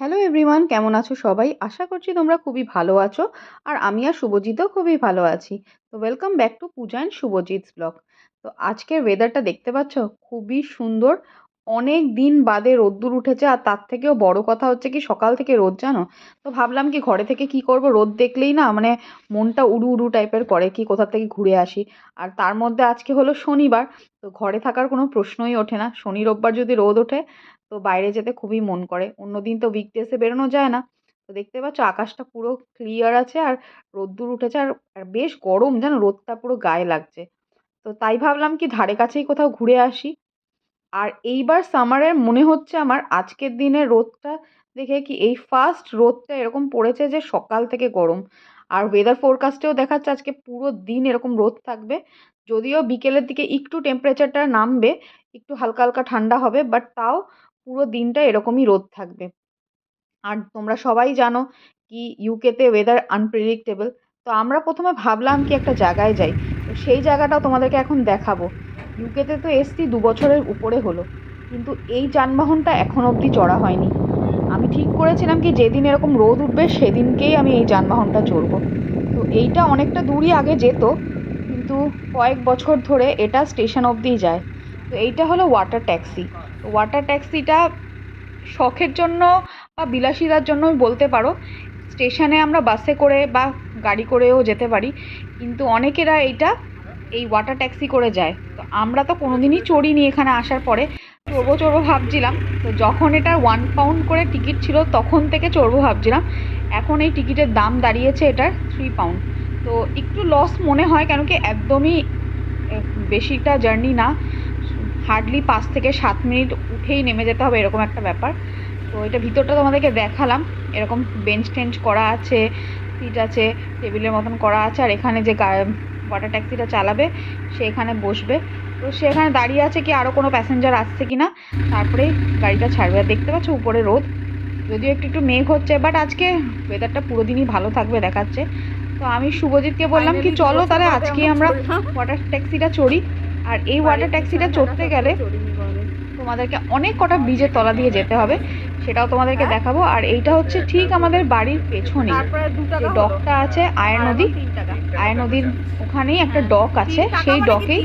Hello everyone কেমন আছো সবাই? আশা করছি তোমরা খুবই ভালো আছো, আর আমি আর শুভজিৎও খুবই ভালো আছি। তো welcome back to Puja and Subhajit's blog তো আজকের ওয়েদারটা দেখতে পাচ্ছ? খুবই সুন্দর অনেক দিন বাদে রোদ্দুর উঠেছে আর তার থেকেও বড় কথা হচ্ছে কি সকাল থেকে রোদ, জানো? তো ভাবলাম কি ঘরে থেকে কি করব? রোদ দেখলেই না মানে মনটা উড়ু উড়ু টাইপের করে কি কোথা থেকে ঘুরে আসি। আর তার মধ্যে আজকে হলো শনিবার, তো ঘরে থাকার কোনো প্রশ্নই ওঠে না। শনি রোববার যদি রোদ ওঠে, তো বাইরে যেতে খুবই মন করে। অন্য দিন তো উইকডেজে বেরোনো যায় না। তো দেখতে পাচ্ছ আকাশটা পুরো ক্লিয়ার আছে আর রোদ্দুর উঠেছে আর বেশ গরম, জানো? রোদটা পুরো গায়ে লাগছে। তো তাই ভাবলাম কি ধারে কাছেই কোথাও ঘুরে আসি। আর এইবার সামারের মনে হচ্ছে আমার আজকের দিনে রোদটা দেখে কি এই ফার্স্ট রোদটা এরকম পড়েছে যে সকাল থেকে গরম। আর ওয়েদার ফোরকাস্টেও দেখাচ্ছে আজকে পুরো দিন এরকম রোদ থাকবে। যদিও বিকেলের দিকে একটু টেম্পারেচারটা নামবে, একটু হালকা হালকা ঠান্ডা হবে বাট তাও পুরো দিনটা এরকমই রোদ থাকবে। আর তোমরা সবাই জানো কি ইউকেতে ওয়েদার আনপ্রেডিক্টেবল তো আমরা প্রথমে ভাবলাম কি একটা জায়গায় যাই। তো সেই জায়গাটাও তোমাদেরকে এখন দেখাবো। ইউকেতে তো এসছি দু বছরের উপরে হলো, কিন্তু এই যানবাহনটা এখন অবধি চড়া হয়নি। আমি ঠিক করেছিলাম কি যেদিন এরকম রোদ উঠবে সেদিনকেই আমি এই যানবাহনটা চড়বো। তো এইটা অনেকটা দূরই আগে যেত, কিন্তু কয়েক বছর ধরে এটা স্টেশন অবধিই যায়। তো এইটা হলো ওয়াটার ট্যাক্সি। ওয়াটার ট্যাক্সিটা শখের জন্য বা বিলাসিতার জন্যই বলতে পারো, স্টেশনে আমরা বাসে করে বা গাড়ি করেও যেতে পারি, কিন্তু অনেকেরা এইটা এই ওয়াটার ট্যাক্সি করে যায়। তো আমরা তো কোনো দিনই চড়িনি এখানে আসার পরে। চড়বো চড়বো ভাবছিলাম। তো যখন এটা ওয়ান পাউন্ড করে টিকিট ছিল, তখন থেকে চড়বো ভাবছিলাম। এখন এই টিকিটের দাম দাঁড়িয়েছে এটার থ্রি পাউন্ড তো একটু লস মনে হয়, কেন কি একদমই বেশিটা জার্নি না। হার্ডলি পাঁচ থেকে সাত মিনিট উঠেই নেমে যেতে হবে, এরকম একটা ব্যাপার। তো এটা ভিতরটা তোমাদেরকে দেখালাম। এরকম বেঞ্চ টেঞ্চ করা আছে সিট আছে, টেবিলের মতন করা আছে। আর এখানে যে ওয়াটার ট্যাক্সিটা চালাবে সে এখানে বসবে। তো সে এখানে দাঁড়িয়ে আছে কি আরও কোনো প্যাসেঞ্জার আসছে কি না তারপরে গাড়িটা ছাড়বে। আর দেখতে পাচ্ছ উপরে রোদ। যদিও একটু একটু মেঘ হচ্ছে বাট আজকে ওয়েদারটা পুরো দিনই ভালো থাকবে দেখাচ্ছে। তো আমি শুভজিৎকে বললাম কি চলো তাহলে আজকে আমরা ওয়াটার ট্যাক্সিটা চড়ি। আর এই ওয়াটার ট্যাক্সিটা চড়তে গেলে তোমাদেরকে অনেক কটা ব্রিজের তলা দিয়ে যেতে হবে সেটাও তোমাদেরকে হ্যাঁ। দেখাবো। আর এইটা হচ্ছে ঠিক আমাদের বাড়ির পেছনে ডকটা আছে আয়া নদী। আয়া নদীর ওখানেই একটা হ্যাঁ, ডক আছে। সেই মানে ডকেই?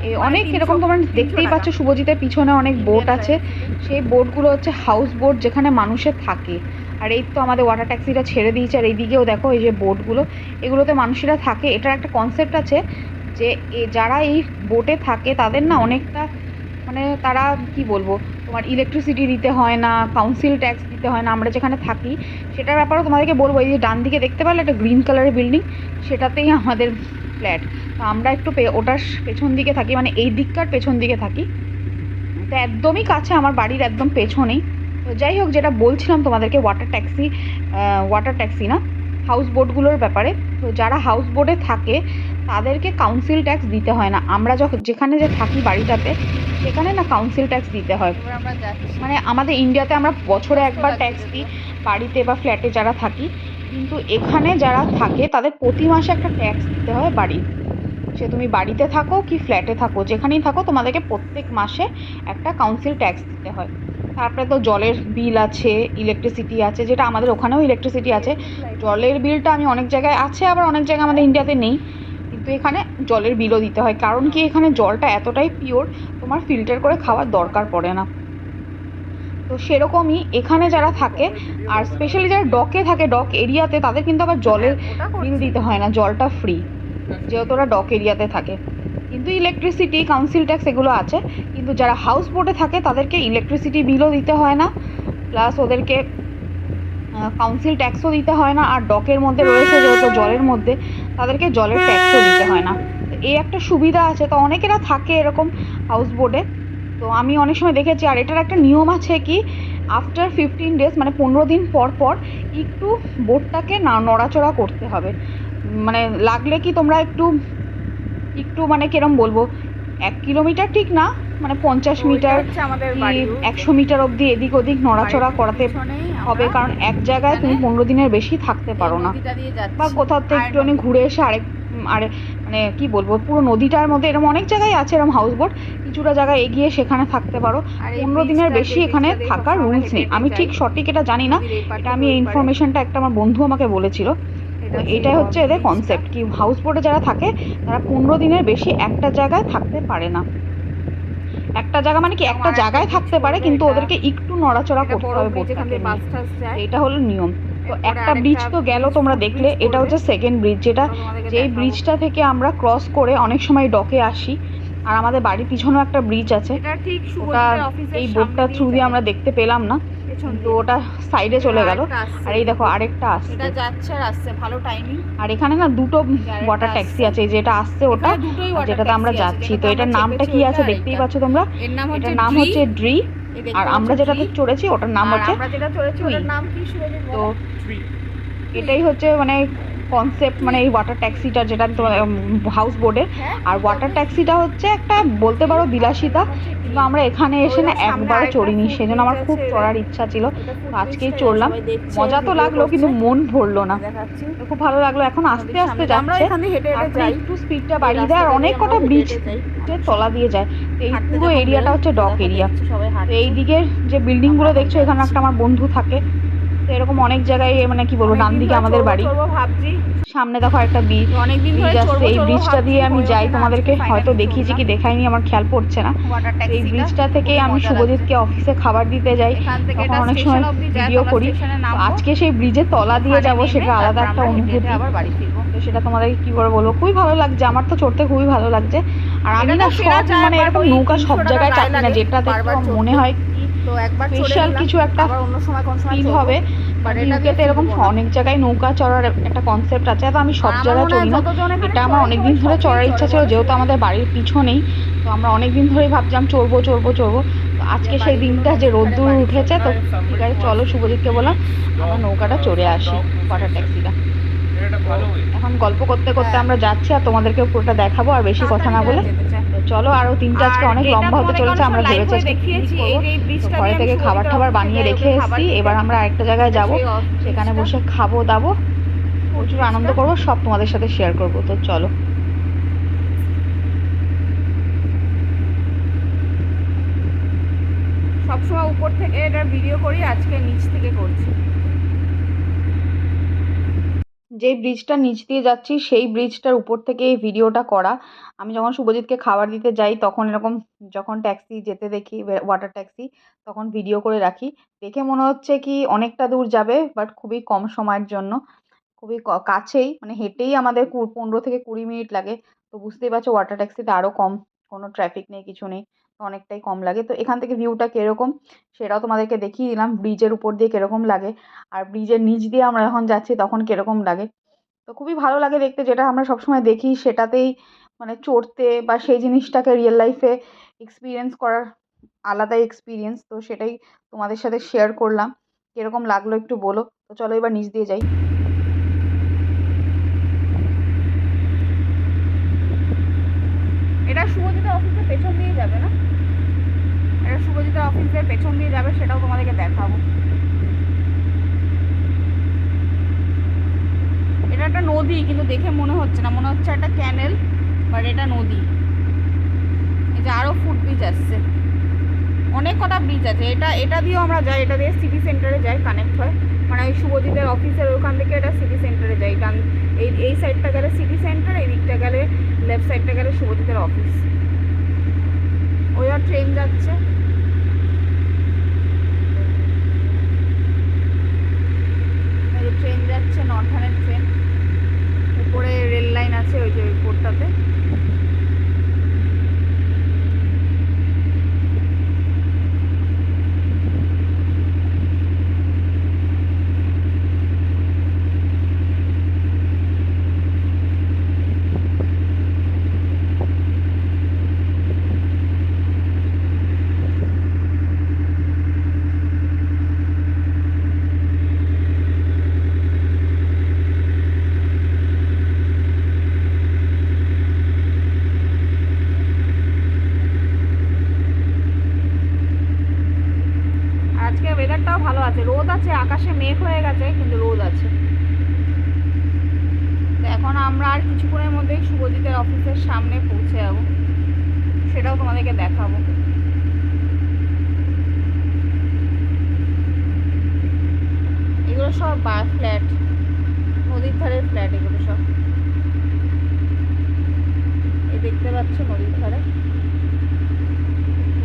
এ মানে অনেক এরকম তোমরা দেখতেই পাচ্ছ শুভজিতের পিছনে অনেক বোট আছে। সেই বোটগুলো হচ্ছে হাউস বোট যেখানে মানুষের থাকে। আর এই তো আমাদের ওয়াটার ট্যাক্সিটা ছেড়ে দিয়েছে। আর এইদিকেও দেখো এই যে বোটগুলো এগুলোতে মানুষেরা থাকে। এটার একটা কনসেপ্ট আছে যে যারা এই বোটে থাকে তাদের না অনেকটা মানে তারা কি বলব তোমার ইলেকট্রিসিটি দিতে হয় না কাউন্সিল ট্যাক্স দিতে হয় না, আমরা যেখানে থাকি, সেটার ব্যাপারেও তোমাদেরকে বলব, এই যে ডান দিকে দেখতে পারলে একটা গ্রিন কালারের বিল্ডিং সেটাতেই আমাদের ফ্ল্যাট তো আমরা একটু ওটার পেছন দিকে থাকি মানে এই দিককার পেছন দিকে থাকি। তো একদমই কাছে, আমার বাড়ির একদম পেছনেই। তো যাই হোক, যেটা বলছিলাম তোমাদেরকে ওয়াটার ট্যাক্সি ওয়াটার ট্যাক্সি না হাউস বোটগুলোর ব্যাপারে। তো যারা হাউস বোটে থাকে তাদেরকে কাউন্সিল ট্যাক্স দিতে হয় না। আমরা যখন যেখানে যে থাকি বাড়িটাতে সেখানে না কাউন্সিল ট্যাক্স দিতে হয়। আমরা মানে আমাদের ইন্ডিয়াতে আমরা বছরে একবার ট্যাক্স দিই বাড়িতে বা ফ্ল্যাটে যারা থাকি। কিন্তু এখানে যারা থাকে তাদের প্রতি মাসে একটা ট্যাক্স দিতে হয় বাড়ির সে তুমি বাড়িতে থাকো কি ফ্ল্যাটে থাকো যেখানেই থাকো তোমাদেরকে প্রত্যেক মাসে একটা কাউন্সিল ট্যাক্স দিতে হয়। তারপরে তো জলের বিল আছে ইলেকট্রিসিটি আছে যেটা আমাদের ওখানেও ইলেকট্রিসিটি আছে। জলের বিলটা আমি অনেক জায়গায় আছে আবার অনেক জায়গায় আমাদের ইন্ডিয়াতে নেই। কিন্তু এখানে জলের বিলও দিতে হয়। কারণ কি এখানে জলটা এতটাই পিওর তোমার ফিল্টার করে খাওয়ার দরকার পড়ে না। তো সেরকমই এখানে যারা থাকে আর স্পেশালি যারা ডকে থাকে ডক এরিয়াতে তাদের কিন্তু আবার জলের বিল দিতে হয় না জলটা ফ্রি যেহেতু ওরা ডক এরিয়াতে থাকে। কিন্তু ইলেকট্রিসিটি কাউন্সিল ট্যাক্স এগুলো আছে কিন্তু যারা হাউস বোটে থাকে তাদেরকে ইলেকট্রিসিটি বিলও দিতে হয় না। প্লাস ওদেরকে কাউন্সিল ট্যাক্সও দিতে হয় না আর ডকের মধ্যে রয়েছে যেহেতু জলের মধ্যে। তাদেরকে জলের ট্যাক্সও দিতে হয় না। এই একটা সুবিধা আছে, তো অনেকেরা থাকে এরকম হাউস বোটে তো আমি অনেক সময় দেখেছি, আর এটার একটা নিয়ম আছে কি আফটার ফিফটিন ডেজ মানে পনেরো দিন পর পর একটু বোটটাকে না নড়াচড়া করতে হবে। মানে লাগলে কি তোমরা একটু একটু মানে কিরম বলব, এক কিলোমিটার ঠিক না মানে পঞ্চাশ মিটার একশো মিটার অবধি এদিক ওদিক নড়াচড়া করাতে হবে কারণ এক জায়গায় তুমি পনেরো দিনের বেশি থাকতে পারো না। বা কোথাও থেকে একটুখানি ঘুরে এসে আরেক আর মানে কি বলব পুরো নদীটার মধ্যে এরকম অনেক জায়গায় আছে এরকম হাউস বোট কিছুটা জায়গায় এগিয়ে সেখানে থাকতে পারো। পনেরো দিনের বেশি এখানে থাকার রুলস নেই। আমি ঠিক সঠিক এটা জানি না এটা আমি এই ইনফরমেশনটা একটা আমার বন্ধু আমাকে বলেছিল। এটাই হচ্ছে এদের কনসেপ্ট কি হাউস বোটে যারা থাকে তারা পনেরো দিনের বেশি একটা জায়গায় থাকতে পারে না। একটা জায়গা মানে কি একটা জায়গায় থাকতে পারে কিন্তু ওদেরকে একটু নড়াচড়া করতে হবে বোটটাকে এটা হলো নিয়ম। তো একটা ব্রিজ তো গেল তোমরা দেখলে এটা হচ্ছে সেকেন্ড ব্রিজ যেটা যেই ব্রিজটা থেকে আমরা ক্রস করে অনেক সময় ডকে আসি আর আমাদের বাড়ির পিছনেও একটা ব্রিজ আছে। এই বোটটার বোটটা থ্রু দিয়ে আমরা দেখতে পেলাম না। ওটা সাইডে চলে গেল। আর এই দেখো আরেকটা আসছে। এটা যাচ্ছে আর আসছে ভালো টাইমিং আর এখানে না দুটো ওয়াটার ট্যাক্সি আছে যেটা আসছে ওটা দুটোই যেটাতে আমরা যাচ্ছি। তো এটার নামটা কি আছে দেখতেই পাচ্ছ তোমরা? এর নাম হচ্ছে এটার নাম হচ্ছে ড্রি আর আমরা যেটা যেটাতে চড়েছি ওটার নাম হচ্ছে আমরা যেটা চড়েছি ওটার টুই। নাম কি সুরজিৎ তো এটাই হচ্ছে মানে কনসেপ্ট মানে এই ওয়াটার ট্যাক্সিটা যেটা হাউস হ্যাঁ, আর ওয়াটার ট্যাক্সিটা হচ্ছে একটা বলতে পারো বিলাসিতা কিন্তু আমরা এখানে এসে না একবারও চড়িনি সেজন্য আমার খুব চড়ার ইচ্ছা ছিল। আজকেই চড়লাম। মজা তো লাগল কিন্তু মন ভরলো না। খুব ভালো লাগল এখন আস্তে আস্তে আমরা যাচ্ছে। একটু স্পিডটা বাড়িয়ে দেয় আর অনেক কটা ব্রিজ। তলা দিয়ে যায়। এই পুরো এরিয়াটা হচ্ছে ডক এরিয়া। এই দিকের যে বিল্ডিংগুলো দেখছ এখানে একটা আমার বন্ধু থাকে। তো এরকম অনেক জায়গায় মানে কি বলব ডান দিকে আমাদের বাড়ি। ভাবছি। সামনে দেখো একটা ব্রিজ অনেকদিন ধরে এই ব্রিজটা দিয়ে আমি যাই তোমাদেরকে হয়তো দেখিয়েছি কি দেখাইনি আমার খেয়াল পড়ছে না। এই ব্রিজটা থেকে আমি শুভজিৎকে। অফিসে খাবার দিতে যাই। তখন অনেক সময় ভিডিও করি। আজকে সেই ব্রিজের তলা দিয়ে যাব সেটা আলাদা একটা অনুভূতি। আবার বাড়ি ফিরবো। তো সেটা তোমাদেরকে কি করে বলব? খুবই ভালো লাগছে আমার তো চড়তে খুবই ভালো লাগছে। আর আমি না সব মানে এরকম নৌকা সব জায়গায় চাপি না যেটাতে মনে হয় একবার স্পেশাল কিছু একটা আবার অন্য সময় কোন সময় ফিল হবে। But এটা ইউকেতে এরকম অনেক জায়গায় নৌকা চড়ার একটা কনসেপ্ট আছে তো আমি সব জায়গায় চড়ি না এটা আমার অনেকদিন ধরে চড়ার ইচ্ছা ছিল যেহেতু আমাদের বাড়ির পিছনেই তো আমরা অনেকদিন ধরেই ভাবছিলাম চড়বো চড়বো চড়বো। তো আজকে সেই দিনটা যে রোদ্দুর উঠেছে তো ঠিক আছে চলো শুভজিৎকে বললাম আমরা নৌকাটা চড়ে আসি ওয়াটার ট্যাক্সিটা এখন গল্প করতে করতে হ্যাঁ। আমরা যাচ্ছি আর তোমাদেরকে পুরোটা দেখাবো আর বেশি কথা না বলে চলো আরও তিনটা আজকে অনেক লম্বা হতে চলেছে আমরা ভেবেছি ঘরে থেকে খাবার টাবার বানিয়ে রেখে এসেছি এবার আমরা একটা জায়গায় যাব সেখানে বসে খাব দাবো প্রচুর আনন্দ করব সব তোমাদের সাথে শেয়ার করব তো চলো। সবসময় উপর থেকে এটা ভিডিও করি আজকে নিচ থেকে করছি। যে ব্রিজটা নিচ দিয়ে যাচ্ছি, সেই ব্রিজটার উপর থেকে এই ভিডিওটা করা। আমি যখন শুভজিৎকে খাবার দিতে যাই, তখন এরকম যখন ট্যাক্সি যেতে দেখি ওয়াটার ট্যাক্সি তখন ভিডিও করে রাখি। দেখে মনে হচ্ছে কি অনেকটা দূর যাবে বাট খুবই কম সময়ের জন্য। খুবই কাছেই মানে হেঁটেই আমাদের পনেরো থেকে কুড়ি মিনিট লাগে। তো বুঝতেই পারছ ওয়াটার ট্যাক্সিতে আরও কম, কোনো ট্রাফিক নেই, কিছু নেই। অনেকটাই কম লাগে। তো এখান থেকে ভিউটা কীরকম সেটাও তোমাদেরকে দেখিয়ে দিলাম। ব্রিজের উপর দিয়ে কীরকম লাগে আর ব্রিজের নিচ দিয়ে আমরা যখন যাচ্ছি তখন কীরকম লাগে। তো খুবই ভালো লাগে দেখতে যেটা আমরা সবসময় দেখি সেটাতেই মানে চড়তে বা সেই জিনিসটাকে রিয়েল লাইফে এক্সপিরিয়েন্স করার আলাদাই এক্সপিরিয়েন্স তো সেটাই তোমাদের সাথে শেয়ার করলাম। কীরকম লাগল একটু বলো। তো চলো এবার নিচ দিয়ে যাই। এটা শুভজিতের অফিসের পেছন দিয়ে যাবে না? এটা শুভজিতের অফিসের পেছন দিয়ে যাবে, সেটাও তোমাদেরকে দেখাবো। এটা একটা নদী, কিন্তু দেখে মনে হচ্ছে না। মনে হচ্ছে একটা ক্যানেল বাট এটা নদী। এই যে আরও ফুট ব্রিজ আসছে। অনেক কটা ব্রিজ আছে। এটা এটা দিয়েও আমরা যাই। এটা দিয়ে সিটি সেন্টারে যাই কানেক্ট হয়। মানে ওই শুভজিতের অফিসের ওখান থেকে এটা সিটি সেন্টারে যাই। কারণ এই এই সাইডটা গেলে সিটি সেন্টার এই দিকটা গেলে লেফট সাইডটা গেলে শুভজিতের অফিস ওই আর ট্রেন যাচ্ছে এই যে ট্রেন যাচ্ছে নর্থানের ট্রেন উপরে রেল লাইন আছে ওই যে ওই পোর্টটাতে আর আজকে ওয়েদারটাও ভালো আছে রোদ আছে আকাশে মেঘ হয়ে গেছে কিন্তু রোদ আছে তো এখন আমরা আর কিছুক্ষণের মধ্যেই শুভজিতের অফিসের সামনে পৌঁছে যাব সেটাও তোমাদেরকে দেখাবো এগুলো সব বা ফ্ল্যাট, নদীর ধারের ফ্ল্যাট এগুলো সব। এই দেখতে পাচ্ছ নদীর ধারে?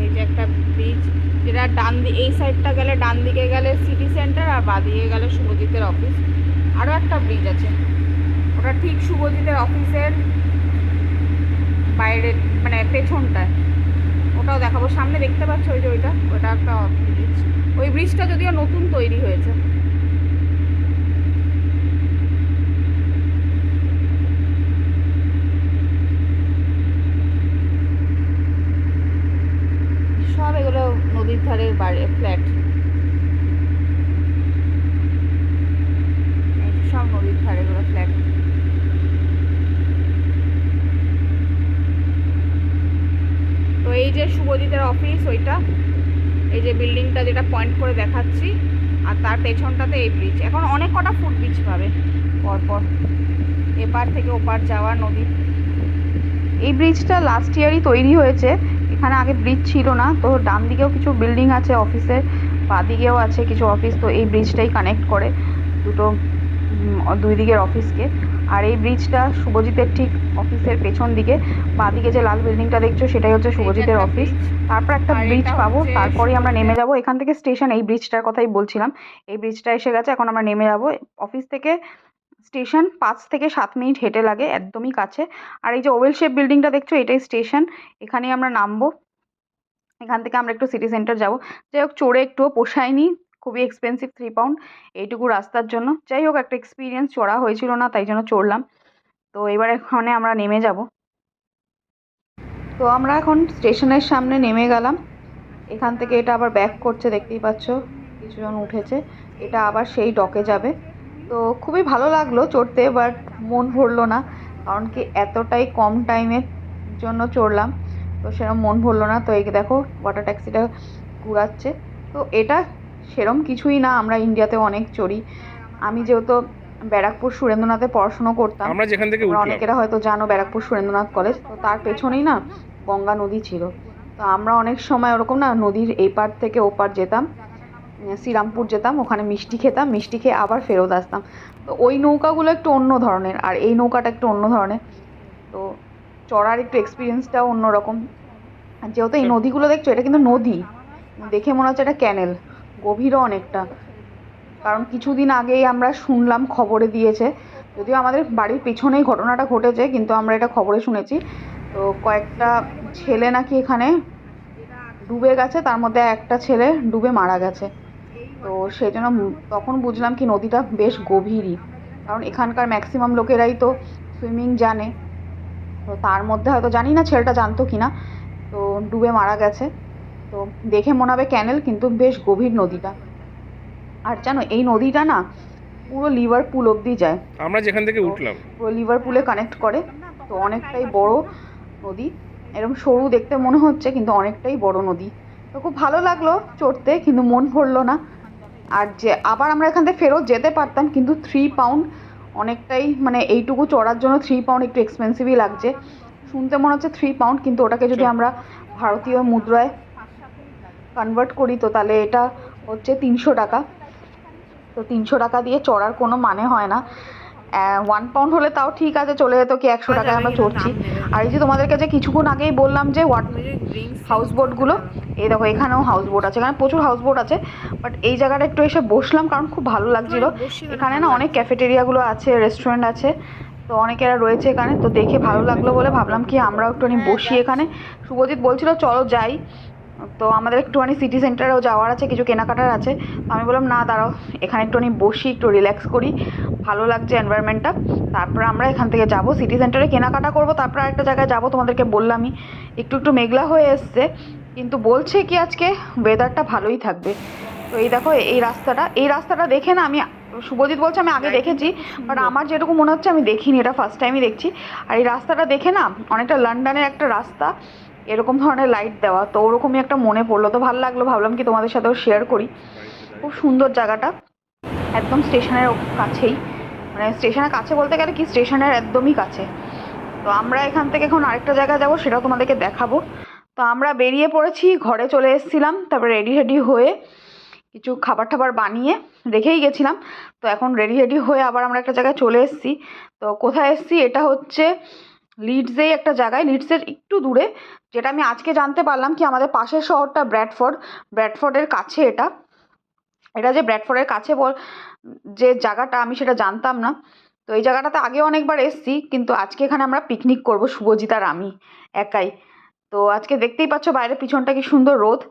এই যে একটা ব্রিজ যেটা ডান এই সাইডটা গেলে ডান দিকে গেলে সিটি সেন্টার আর বাঁ দিকে গেলে শুভজিতের অফিস আরও একটা ব্রিজ আছে। ওটা ঠিক শুভজিতের অফিসের বাইরে মানে পেছনটায়। ওটাও দেখাবো। সামনে দেখতে পাচ্ছ ওই যে ওইটা? ওটা একটা ব্রিজ ওই ব্রিজটা যদিও নতুন তৈরি হয়েছে। এগুলো নদীর ধারের বাড়ি ফ্ল্যাট সব নদীর ধারে এগুলো ফ্ল্যাট তো এই যে শুভজিতের অফিস ওইটা, এই যে বিল্ডিংটা যেটা পয়েন্ট করে দেখাচ্ছি, আর তার পেছনটাতে এই ব্রিজ এখন অনেক কটা ফুট ব্রিজ পাবে, পরপর। এপার থেকে ওপার যাওয়া নদী। এই ব্রিজটা লাস্ট ইয়ারই তৈরি হয়েছে। এখানে আগে ব্রিজ ছিল না তো ডান দিকেও কিছু বিল্ডিং আছে অফিসের বাঁ দিকেও আছে কিছু অফিস তো এই ব্রিজটাই কানেক্ট করে দুটো দুই দিকের অফিসকে আর এই ব্রিজটা শুভজিতের ঠিক অফিসের পেছন দিকে বাঁ দিকে যে লাল বিল্ডিংটা দেখছ সেটাই হচ্ছে শুভজিতের অফিস তারপর একটা ব্রিজ পাবো হচ্ছে তারপরেই আমরা নেমে যাব। এখান থেকে স্টেশন এই ব্রিজটার কথাই বলছিলাম। এই ব্রিজটা এসে গেছে এখন আমরা নেমে যাব। অফিস থেকে স্টেশন পাঁচ থেকে সাত মিনিট হেঁটে লাগে, একদমই কাছে। আর এই যে ওভেল শেপ বিল্ডিংটা দেখছ, এটাই স্টেশন। এখানেই আমরা নামবো। এখান থেকে আমরা একটু সিটি সেন্টার যাব। যাই হোক, চড়ে একটুও পোষায়নি, খুবই এক্সপেন্সিভ থ্রি পাউন্ড এইটুকু রাস্তার জন্য। যাই হোক, একটা এক্সপিরিয়েন্স চড়া হয়েছিল না, তাই জন্য চড়লাম। তো এবার এখানে আমরা নেমে যাব। তো আমরা এখন স্টেশনের সামনে নেমে গেলাম। এখান থেকে এটা আবার ব্যাক করছে, দেখতেই পাচ্ছ, কিছুজন উঠেছে। এটা আবার সেই ডকে যাবে। তো খুবই ভালো লাগল চড়তে বাট মন ভরলো না কারণ কি এতটাই কম টাইমের জন্য চড়লাম তো সেরকম মন ভরলো না। তো এই দেখো ওয়াটার ট্যাক্সিটা ঘুরাচ্ছে তো এটা সেরম কিছুই না আমরা ইন্ডিয়াতে অনেক চড়ি। আমি যেহেতু ব্যারাকপুর সুরেন্দ্রনাথে পড়াশুনো করতাম আমরা যেখান থেকে অনেকেরা হয়তো জানো ব্যারাকপুর সুরেন্দ্রনাথ কলেজ তো তার পেছনেই না গঙ্গা নদী ছিল। তো আমরা অনেক সময় ওরকম না নদীর এই পার থেকে ওপার যেতাম শ্রীরামপুর যেতাম ওখানে মিষ্টি খেতাম মিষ্টি খেয়ে আবার ফেরত আসতাম। তো ওই নৌকাগুলো একটু অন্য ধরনের আর এই নৌকাটা একটু অন্য ধরনের। তো চড়ার একটু এক্সপিরিয়েন্সটাও অন্যরকম। আর যেহেতু এই আচ্ছা। নদীগুলো দেখছ এটা কিন্তু নদী। দেখে মনে হচ্ছে এটা ক্যানেল গভীরও অনেকটা। কারণ কিছুদিন আগেই আমরা শুনলাম খবরে দিয়েছে। যদিও আমাদের বাড়ির পেছনেই ঘটনাটা ঘটেছে কিন্তু আমরা এটা খবরে শুনেছি। তো কয়েকটা ছেলে নাকি এখানে ডুবে গেছে তার মধ্যে একটা ছেলে ডুবে মারা গেছে। তো সেই জন্য তখন বুঝলাম কি নদীটা বেশ গভীরই। কারণ এখানকার ম্যাক্সিমাম লোকেরাই তো সুইমিং জানে। তো তার মধ্যে হয়তো জানি না ছেলেটা জানতো কি না। তো ডুবে মারা গেছে। তো দেখে মনে হবে ক্যানেল কিন্তু বেশ গভীর নদীটা। আর জানো এই নদীটা না পুরো লিভারপুল অবধি যায়। আমরা যেখান থেকে উঠলাম। পুরো লিভারপুলে কানেক্ট করে। তো অনেকটাই বড় নদী। এরকম সরু দেখতে মনে হচ্ছে কিন্তু অনেকটাই বড় নদী। তো খুব ভালো লাগল চড়তে কিন্তু মন ভরলো না। আর যে আবার আমরা এখান থেকে ফেরত যেতে পারতাম কিন্তু থ্রি পাউন্ড অনেকটাই মানে এইটুকু চড়ার জন্য থ্রি পাউন্ড একটু এক্সপেন্সিভই লাগছে। শুনতে মনে হচ্ছে থ্রি পাউন্ড কিন্তু ওটাকে যদি আমরা ভারতীয় মুদ্রায় কনভার্ট করি তো তাহলে এটা হচ্ছে তিনশো টাকা। তো তিনশো টাকা দিয়ে চড়ার কোনো মানে হয় না। ওয়ান পাউন্ড হলে তাও ঠিক আছে চলে যেত কি একশো টাকায় আমরা চড়ছি। আর এই যে তোমাদের কাছে কিছুক্ষণ আগেই বললাম যে ওয়াট হাউস বোটগুলো এই দেখো এখানেও হাউস বোট আছে এখানে প্রচুর হাউস বোট আছে বাট এই জায়গাটা একটু এসে বসলাম কারণ খুব ভালো লাগছিল। এখানে না অনেক ক্যাফেটেরিয়াগুলো আছে রেস্টুরেন্ট আছে তো অনেকেরা রয়েছে এখানে তো দেখে ভালো লাগল বলে ভাবলাম কি আমরাও একটুখানি বসি এখানে। শুভজিৎ বলছিল চলো যাই। তো আমাদের একটুখানি সিটি সেন্টারেও যাওয়ার আছে, কিছু কেনাকাটার আছে। তো আমি বললাম, না, দাঁড়াও, এখানে একটুখানি বসি, একটু রিল্যাক্স করি। ভালো লাগছে এনভায়রনমেন্টটা তারপর আমরা এখান থেকে যাব। সিটি সেন্টারে কেনাকাটা করব, তারপর একটা জায়গায় যাব, তোমাদেরকে বললামই। একটু একটু মেঘলা হয়ে এসছে, কিন্তু বলছে কি আজকে ওয়েদারটা ভালোই থাকবে। তো এই দেখো, এই রাস্তাটা এই রাস্তাটা দেখে না আমি, শুভজিৎ বলছে আমি আগে দেখেছি বাট আমার যেটুকু মনে হচ্ছে আমি দেখিনি, এটা ফার্স্ট টাইমই দেখছি। আর এই রাস্তাটা দেখে না, অনেকটা লন্ডনের একটা রাস্তা। এরকম ধরনের লাইট দেওয়া। তো ওরকমই একটা মনে পড়ল। তো ভালো লাগল। ভাবলাম কি তোমাদের সাথেও শেয়ার করি। খুব সুন্দর জায়গাটা। একদম স্টেশনের কাছেই। মানে স্টেশনের কাছে বলতে গেলে কি, স্টেশনের একদমই কাছে। তো আমরা এখান থেকে এখন আরেকটা জায়গায় যাব, সেটাও তোমাদেরকে দেখাবো। তো আমরা বেরিয়ে পড়েছি, ঘরে চলে এসেছিলাম, তারপরে রেডি রেডি হয়ে কিছু খাবার টাবার বানিয়ে রেখেই গেছিলাম। তো এখন রেডি রেডি হয়ে আবার আমরা একটা জায়গায় চলে এসেছি। তো কোথায় এসেছি? এটা হচ্ছে লিডসেই একটা জায়গায় লিডসের একটু দূরে, যেটা আমি আজকে জানতে পারলাম কি আমাদের পাশের শহরটা ব্র্যাডফোর্ড ব্র্যাডফোর্ডের কাছে এটা। এটা যে ব্র্যাডফোর্ডের কাছে বল, যে জায়গাটা আমি সেটা জানতাম না। তো এই জায়গাটাতে আগে অনেকবার এসেছি, কিন্তু আজকে এখানে আমরা পিকনিক করব, শুভজিৎ আর আমি একাই। তো আজকে দেখতেই পাচ্ছ বাইরের পিছনটা কি সুন্দর রোদ।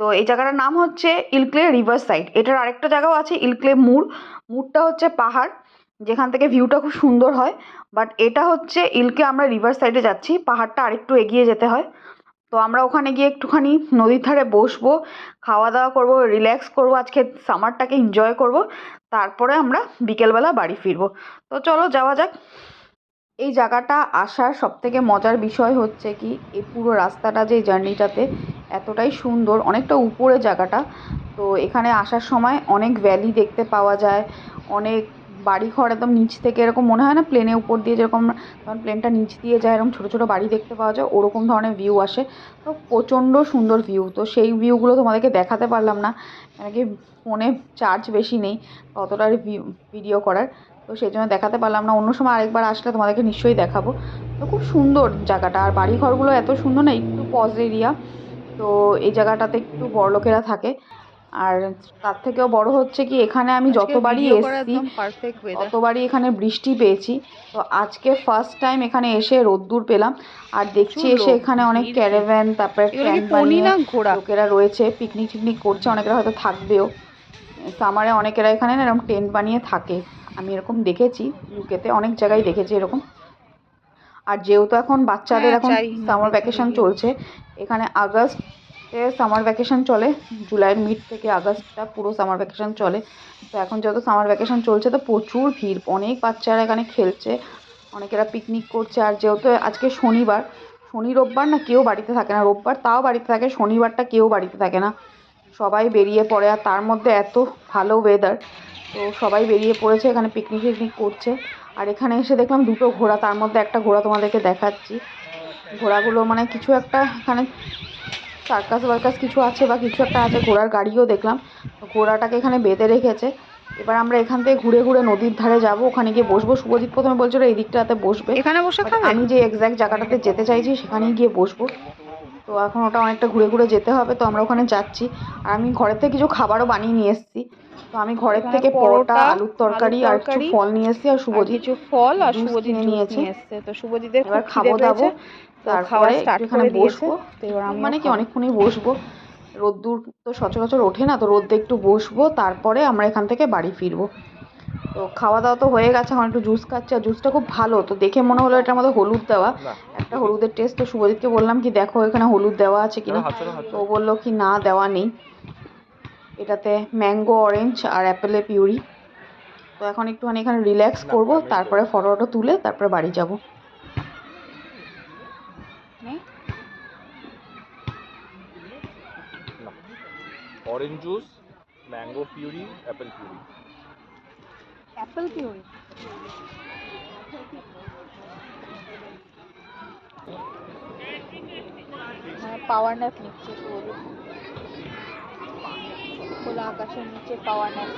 তো এই জায়গাটার নাম হচ্ছে ইলক্লে রিভার সাইড এটার আরেকটা জায়গাও আছে ইলক্লে মুর মুরটা হচ্ছে পাহাড়। যেখান থেকে ভিউটা খুব সুন্দর হয়। বাট এটা হচ্ছে ইলকে আমরা রিভার সাইডে যাচ্ছি, পাহাড়টা আরেকটু এগিয়ে যেতে হয়। তো আমরা ওখানে গিয়ে একটুখানি নদীর ধারে বসবো খাওয়া দাওয়া করব রিল্যাক্স করব, আজকে সামারটাকে এনজয় করব, তারপরে আমরা বিকেলবেলা বাড়ি ফিরবো। তো চলো যাওয়া যাক। এই জায়গাটা আসার সবথেকে মজার বিষয় হচ্ছে কি, এই পুরো রাস্তাটা যে জার্নিটাতে এতটাই সুন্দর, অনেকটা উপরে জায়গাটা। তো এখানে আসার সময় অনেক ভ্যালি দেখতে পাওয়া যায়, অনেক বাড়িঘর একদম নিচ থেকে এরকম মনে হয় না প্লেনে উপর দিয়ে যেরকম যখন প্লেনটা নিচ দিয়ে যায় এরকম ছোটো ছোটো বাড়ি দেখতে পাওয়া যায়, ওরকম ধরনের ভিউ আসে। তো প্রচণ্ড সুন্দর ভিউ তো সেই ভিউগুলো তোমাদেরকে দেখাতে পারলাম না কেন কি ফোনে চার্জ বেশি নেই ভিউ ভিডিও করার, তো সেই জন্য দেখাতে পারলাম না। অন্য সময় আরেকবার আসলে তোমাদেরকে নিশ্চয়ই দেখাবো। তো খুব সুন্দর জায়গাটা, আর বাড়ি ঘরগুলো এত সুন্দর না, একটু পজ এরিয়া তো এই জায়গাটাতে একটু বড়লোকেরা থাকে। আর তার থেকেও বড় হচ্ছে কি এখানে আমি যতবারই এসেছি ততবারই এখানে বৃষ্টি পেয়েছি। তো আজকে ফার্স্ট টাইম এখানে এসে রোদ্দুর পেলাম। আর দেখছি এসে এখানে অনেক ক্যারাভ্যান তারপরে লোকেরা রয়েছে পিকনিক টিকনিক করছে অনেকেরা হয়তো থাকবেও। সামারে অনেকেরা এখানে না এরকম টেন্ট বানিয়ে থাকে। আমি এরকম দেখেছি ইউকেতে অনেক জায়গায় দেখেছি এরকম। আর যেহেতু এখন বাচ্চাদের হ্যাঁ, এখন সামার ভ্যাকেশন চলছে এখানে আগস্টে সামার ভ্যাকেশন চলে, জুলাইয়ের মিড থেকে আগস্টটা পুরো সামার ভ্যাকেশন চলে। তো এখন যেহেতু সামার ভ্যাকেশন চলছে, তো প্রচুর ভিড়, অনেক বাচ্চারা এখানে খেলছে, অনেকেরা পিকনিক করছে, আর যেহেতু আজকে শনিবার, শনি রোববার না কেউ বাড়িতে থাকে না, রোববার তাও বাড়িতে থাকে, শনিবারটা কেউ বাড়িতে থাকে না। সবাই বেরিয়ে পড়ে, আর তার মধ্যে এত ভালো ওয়েদার তো সবাই বেরিয়ে পড়েছে, এখানে পিকনিক টিকনিক করছে। আর এখানে এসে দেখলাম দুটো ঘোড়া, তার মধ্যে একটা ঘোড়া তোমাদেরকে দেখাচ্ছি। ঘোড়াগুলো মানে কিছু একটা এখানে সার্কাস ওয়ার্কাস কিছু আছে বা কিছু একটা আছে ঘোড়ার গাড়িও দেখলাম। ঘোড়াটাকে এখানে বেঁধে রেখেছে। এবার আমরা এখান থেকে ঘুরে ঘুরে নদীর ধারে যাব। ওখানে গিয়ে বসবো। শুভজিৎ প্রথমে বলছিল এই দিকটাতে বসবে। এখানে বসে আমি যে এক্স্যাক্ট জায়গাটাতে যেতে চাইছি সেখানেই গিয়ে বসবো। তো এখন ওটা অনেকটা ঘুরে ঘুরে যেতে হবে। তো আমরা ওখানে যাচ্ছি। আর আমি ঘরের থেকে কিছু খাবারও বানিয়ে নিয়ে এসেছি। তো আমি ঘরের থেকে পরোটা আলুর তরকারি আর কিছু ফল নিয়ে এসেছি। আর শুভজিৎ কিছু ফল আর শুভজিৎ নিয়ে এসছে। তো শুভজিতের এবার খাব দাবো তারপরে একটুখানি বসবো। মানে কি অনেকক্ষণই বসবো। রোদ্দুর তো সচরাচর ওঠে না তো রোদ্দে একটু বসবো তারপরে আমরা এখান থেকে বাড়ি ফিরবো। তো খাওয়া দাওয়া তো হয়ে গেছে এখন একটু জুস খাচ্ছি আর জুসটা খুব ভালো তো দেখে মনে হলো এটার মধ্যে হলুদ দেওয়া। একটা হলুদের টেস্ট তো শুভজিৎকে বললাম কি দেখো এখানে হলুদ দেওয়া আছে কিনা? তো ও বলল কি না দেওয়া নেই। এটাতে ম্যাঙ্গো অরেঞ্জ আর অ্যাপেলের পিউরি তো এখন একটুখানি এখানে রিল্যাক্স করব তারপরে ফটো টটো তুলে তারপরে বাড়ি যাব। Orange juice mango puree apple puree apple puree power nap নিচ্ছে শুভজিৎ খোলা আকাশের নিচে পাওয়ার ন্যাপ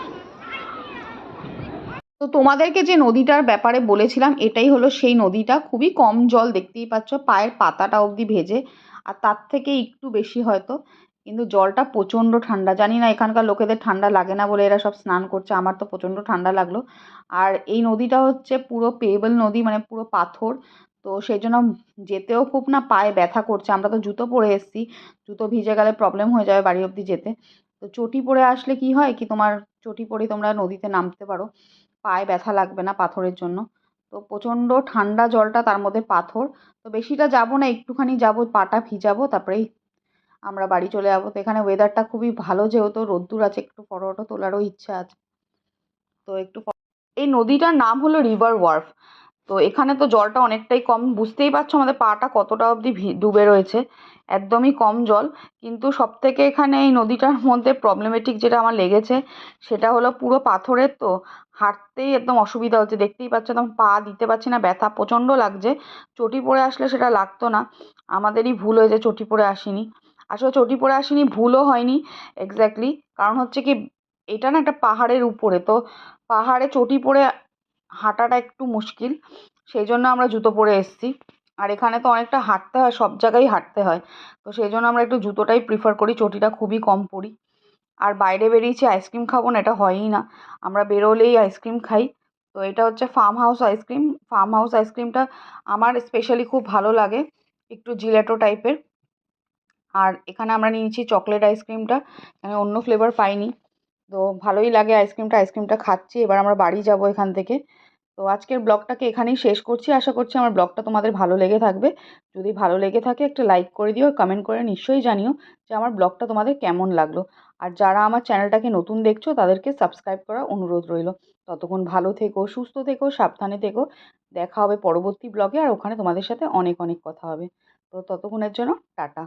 তো তোমাদেরকে যে নদীটার ব্যাপারে বলেছিলাম এটাই হলো সেই নদীটা। খুবই কম জল দেখতেই পাচ্ছ পায়ের পাতাটা অবধি ভেজে আর তার থেকে একটু বেশি হয়তো। কিন্তু জলটা প্রচণ্ড ঠান্ডা। জানি না এখানকার লোকেদের ঠান্ডা লাগে না বলে এরা সব স্নান করছে, আমার তো প্রচণ্ড ঠান্ডা লাগল। আর এই নদীটা হচ্ছে পুরো পেবল নদী মানে পুরো পাথর। তো সেই জন্য যেতেও খুব না পায়ে ব্যথা করছে। আমরা তো জুতো পরে এসেছি, জুতো ভিজে গেলে প্রবলেম হয়ে যাবে বাড়ি অবধি যেতে। তো চটি পরে আসলে কি হয় কি তোমার চটি পরে তোমরা নদীতে নামতে পারো। পায়ে ব্যথা লাগবে না পাথরের জন্য। তো প্রচণ্ড ঠান্ডা জলটা তার মধ্যে পাথর। তো বেশিটা যাব না, একটুখানি যাব, পাটা ভিজাবো, তারপরেই আমরা বাড়ি চলে যাব। তো এখানে ওয়েদারটা খুবই ভালো যেহেতু রোদ্দুর আছে, একটু ফটো তোলারও ইচ্ছা আছে। তো একটু এই নদীটার নাম হলো রিভার ওয়ার্ফ তো এখানে তো জলটা অনেকটাই কম। বুঝতেই পারছ আমাদের পাটা কতটা অবধি ডুবে রয়েছে। একদমই কম জল। কিন্তু সব থেকে এখানে এই নদীটার মধ্যে প্রবলেমেটিক যেটা আমার লেগেছে, সেটা হলো পুরো পাথরের তো হাঁটতেই একদম অসুবিধা হচ্ছে। দেখতেই পাচ্ছ একদম পা দিতে পারছি না, ব্যথা প্রচণ্ড লাগছে। চটি পড়ে আসলে সেটা লাগতো না। আমাদেরই ভুল হয়েছে, চটি পড়ে আসিনি। আসলে চটি পরে আসিনি, ভুলও হয়নি এক্স্যাক্টলি কারণ হচ্ছে কি, এটা না একটা পাহাড়ের উপরে, তো পাহাড়ে চটি পরে হাঁটাটা একটু মুশকিল, সেই জন্য আমরা জুতো পরে এসেছি। আর এখানে তো অনেকটা হাঁটতে হয়, সব জায়গায় হাঁটতে হয়। তো সেই জন্য আমরা একটু জুতোটাই প্রিফার করি, চটিটা খুবই কম পরি। আর বাইরে বেরিয়েছি আইসক্রিম খাব না, এটা হয়ই না। আমরা বেরোলেই আইসক্রিম খাই। তো এটা হচ্ছে farm house ice cream farm house আইসক্রিমটা আমার স্পেশালি খুব ভালো লাগে, একটু জিলেটো টাইপের আর এখানে আমরা নিয়েছি চকলেট আইসক্রিমটা। এখানে অন্য ফ্লেভার পাইনি। তো ভালোই লাগে আইসক্রিমটা। আইসক্রিমটা খাচ্ছি। এবার আমরা বাড়ি যাব এখান থেকে। তো আজকের ব্লগটাকে এখানেই শেষ করছি? আশা করছি আমার ব্লগটা তোমাদের ভালো লেগে থাকবে। যদি ভালো লেগে থাকে একটা লাইক করে দিও কমেন্ট করে নিশ্চয়ই জানিও যে আমার ব্লগটা তোমাদের কেমন লাগল। আর যারা আমার চ্যানেলটাকে নতুন দেখছ, তাদেরকে সাবস্ক্রাইব করার অনুরোধ রইল। ততক্ষণ ভালো থেকো, সুস্থ থেকো, সাবধানে থেকো। দেখা হবে পরবর্তী ব্লগে, আর ওখানে তোমাদের সাথে অনেক অনেক কথা হবে। তো ততক্ষণের জন্য টাটা।